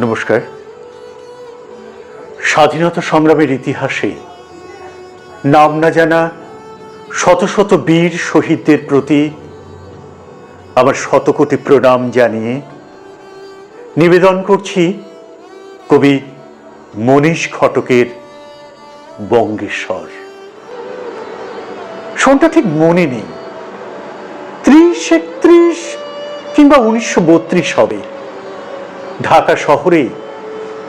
নমস্কার। স্বাধীনতা সংগ্রামের ইতিহাসে নাম না জানা শত শত বীর শহীদদের প্রতি আমার শতকোটি প্রণাম জানিয়ে নিবেদন করছি কবি মনীষ ঘটকের বঙ্গেশ্বর। সনটা ঠিক মনে নেই। ত্রিশ একত্রিশ কিংবা উনিশশো বত্রিশ হবে। ঢাকা শহরে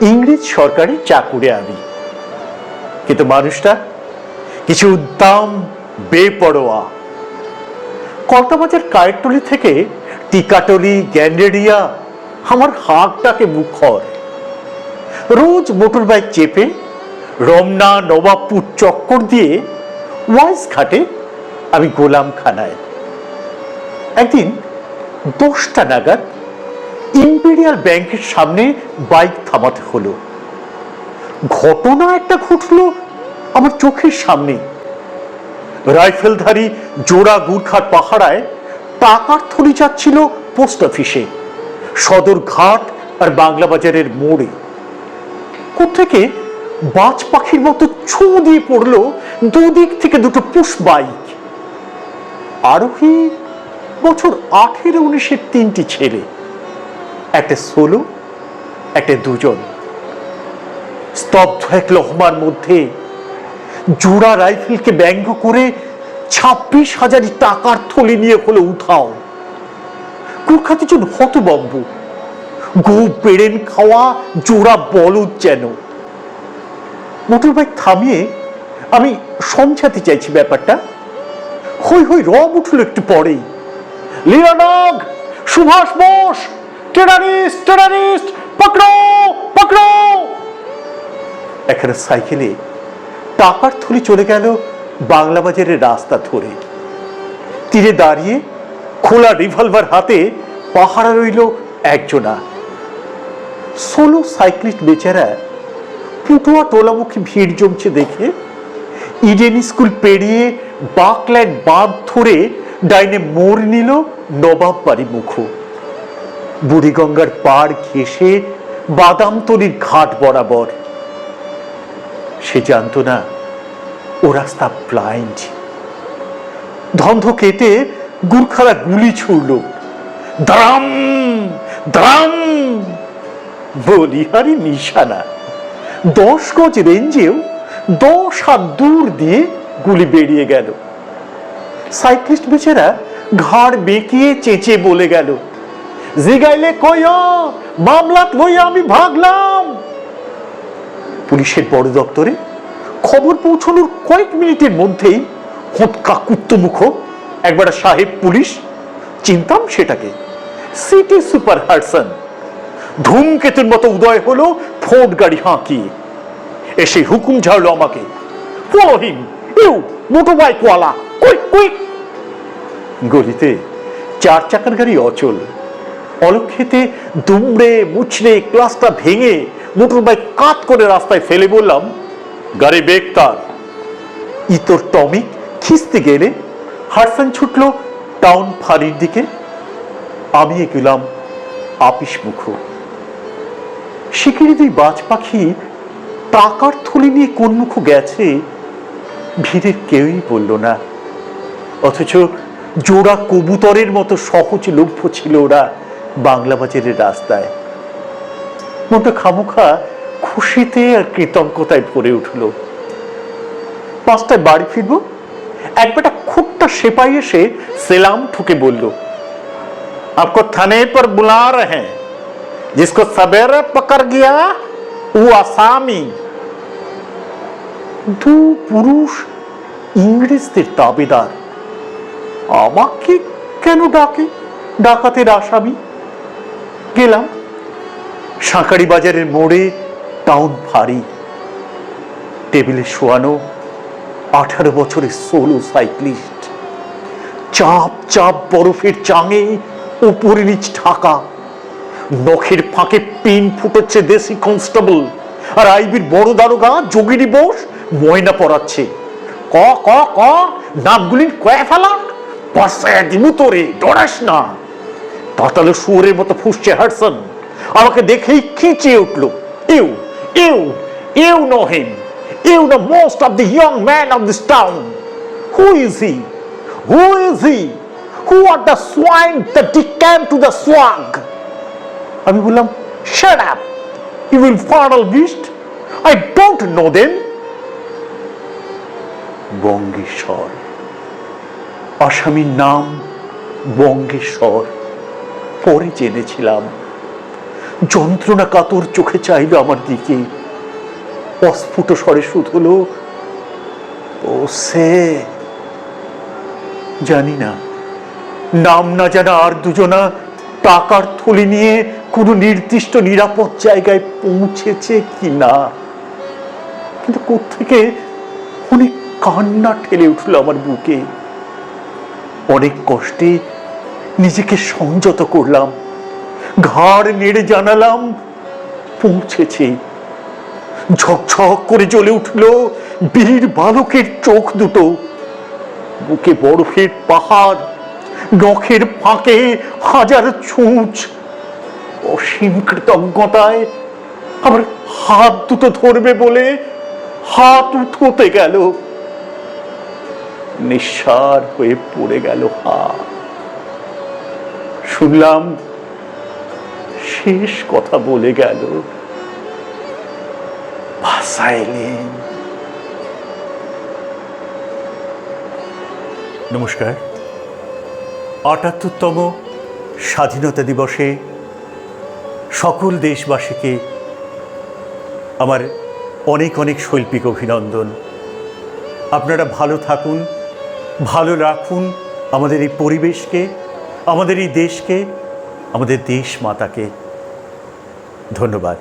ইংরেজ সরকারি চাকুরে আমি কিন্তু মানুষটা কিছু উদ্দাম বেপরোয়া। কলকাবাজার কায়েরটলি থেকে টিকাটলি গ্যান্ডেরিয়া আমার হাঁকটাকে মুখর। রোজ মোটর বাইক চেপে রমনা নবাবপুর চক্কর দিয়ে ওয়াইস ঘাটে আমি গোলাম খানায় একদিন দশটা নাগাদ ইম্পেরিয়াল ব্যাংকের সামনে বাইক থামাতে হলো। ঘটনা একটা ঘটলো আমার চোখের সামনে। রাইফেলধারী জোড়া গুর্খার পাহারায় টাকার থলি যাচ্ছিল পোস্ট অফিসে, সদর ঘাট আর বাংলা বাজারের মোড়ে। কোথেকে বাজ পাখির মতো ছু দিয়ে পড়ল দুদিক থেকে দুটো পুষ বাইক। আরোহী বছর আঠেরো উনিশের তিনটি ছেলে। একটা ষোলো একটা দুজন। স্তব্ধ এক লহমার মধ্যে জোড়া রাইফেলকে ব্যঙ্গ করে ছাব্বিশ হাজার টাকার থলি নিয়ে হলো উঠাও। কুখ্যাতি জন হতবম্ব গো পেড়েন খাওয়া জোড়া বলদ যেন। মোটর বাইক থামিয়ে আমি সমঝাতে চাইছি ব্যাপারটা। হই হই রব উঠল একটু পরেই। লীলানাগ, সুভাষ বোস টেরারিস্ট টেরারিস্ট পকড়ো পকড়ো এখানে সাইকেলে টাকার থলি চলে গেল বাংলা বাজারের রাস্তা ধরে। তীরে দাঁড়িয়ে খোলা রিভলভার হাতে পাহারা রইল একজনা। সোলো সাইক্লিস্ট বেচারা পুটুয়া টোলামুখী ভিড় জমছে দেখে ইডেন স্কুল পেরিয়ে বাকল্যান্ড বাঁধ ধরে ডাইনে মোড় নিল নবাব বাড়ি মুখো। বুড়িগঙ্গার পাড় ঘেসে বাদামতলির ঘাট বরাবর। সে জানত না, ও রাস্তা ব্লাইন্ড ধন্ধ কেটে গুর্খারা গুলি ছুড়ল। Drum drum. বলিহারি নিশানা, দশ গজ রেঞ্জেও দশ হাত দূর দিয়ে গুলি বেরিয়ে গেল। সাইক্লিস্ট বেচারা ঘাড় বেঁকিয়ে চেঁচে বলে গেল জিগাইলে কইও, মামলাত লইয়া আমি ভাগলাম। পুলিশের বড় দপ্তরে খবর পৌঁছানোর কয়েক মিনিটের মধ্যেই হোঁটকা কুত্তমুখ একবার সাহেব পুলিশ, চিনতাম সেটাকে। সিটি সুপার হারসন ধূমকেতুর মতো উদয় হলো ফোর্ড গাড়ি হাঁকিয়ে এসে হুকুম ঝাড়লো আমাকে ফলো হিম ইউ মোটর বাইকওয়ালা কুইক কুইক গলিতে চার চাকার গাড়ি অচল। অলক্ষেতে দুমড়ে মুচড়ে ক্লাসটা ভেঙে মোটর বাইক কাত করে রাস্তায় ফেলে বললাম, গাড়ি বেগতার ইতর টমিক খিস্তে গেলে হারসান ছুটলো টাউন ফাঁড়ির দিকে। আমি এগুলাম আপিস মুখ। শিকিরি দুই বাজ পাখি টাকার থলি নিয়ে কোন মুখ গেছে ভিড়ের কেউই বলল না। অথচ জোড়া কবুতরের মতো সহজলভ্য ছিল ওরা। বাংলা বাজারের রাস্তায় মনটা খামোখা খুশিতে আর কৃতজ্ঞতায় ভরে উঠল পাঁচটায় বাড়ি ফিরবো এক বেটা খুবটা সেপাই এসে সেলাম ঠুকে বলল आपको थाने पर बुला रहे हैं जिसको सवेरे पकड़ गया वो आसामी দু পুরুষ ইংরেজদের দাবিদার আমাকে কেন ডাকে ডাকাতের আসামি গেলাম। সাঁকারি বাজারের মোড়ে টাউন ফাঁড়ি। টেবিলে শোয়ানো আঠারো বছরের সোলো সাইক্লিস্ট। চাপ চাপ বরফের চাঙে উপরে নিচ ঢাকা। নখের ফাঁকে পিন ফুটেছে দেশি কনস্টেবল। আর আইবির বড় দারোগা যোগিনী বোস ময়না পড়াচ্ছে ক ক ক নামগুলি কয়ে ফেলা পাশে দিমু তোরে ডরাস না। তাতালে শুয়োরের মতো ফুসছে হারসন। আমাকে দেখেই খিঁচিয়ে উঠল। You you you know him. You know most of the young man of this town. Who is he? Who is he? Who are the swine the decamp to the swag? আমি বললাম shut up you will fernal beast I don't know them Bangeshwar আসামির নাম বঙ্গেশ্বর পরে জেনেছিলাম। যন্ত্রণা কাতর চোখে চাইল আমার দিকে। অস্ফুট স্বরে শুধ হলো, ও সে? জানি না। নাম না জানা আর দুজনা টাকার থলি নিয়ে কোনো নির্দিষ্ট নিরাপদ জায়গায় পৌঁছেছে কি না কিন্তু কোত্থেকে অনেক কান্না ঠেলে উঠল আমার বুকে। অনেক কষ্টে নিজেকে সংযত করলাম। ঘাড় নেড়ে জানালাম, পৌঁছেছে। ঝকঝক করে জ্বলে উঠল বীর বালকের চোখ দুটো। বুকে বরফের পাহাড়, নখের ফাঁকে হাজার ছুঁচ। অসীম কৃতজ্ঞতায় আমার হাত দুটো ধরবে বলে হাত উঠোতে গেল। নিঃসার হয়ে পড়ে গেল হাত। শুনলাম শেষ কথা বলে গেল। নমস্কার। আটাত্তরতম স্বাধীনতা দিবসে সকল দেশবাসীকে আমার অনেক অনেক শৈল্পিক অভিনন্দন। আপনারা ভালো থাকুন, ভালো রাখুন আমাদের এই পরিবেশকে। আমাদের এই দেশকে আমাদের দেশ মাতাকে ধন্যবাদ।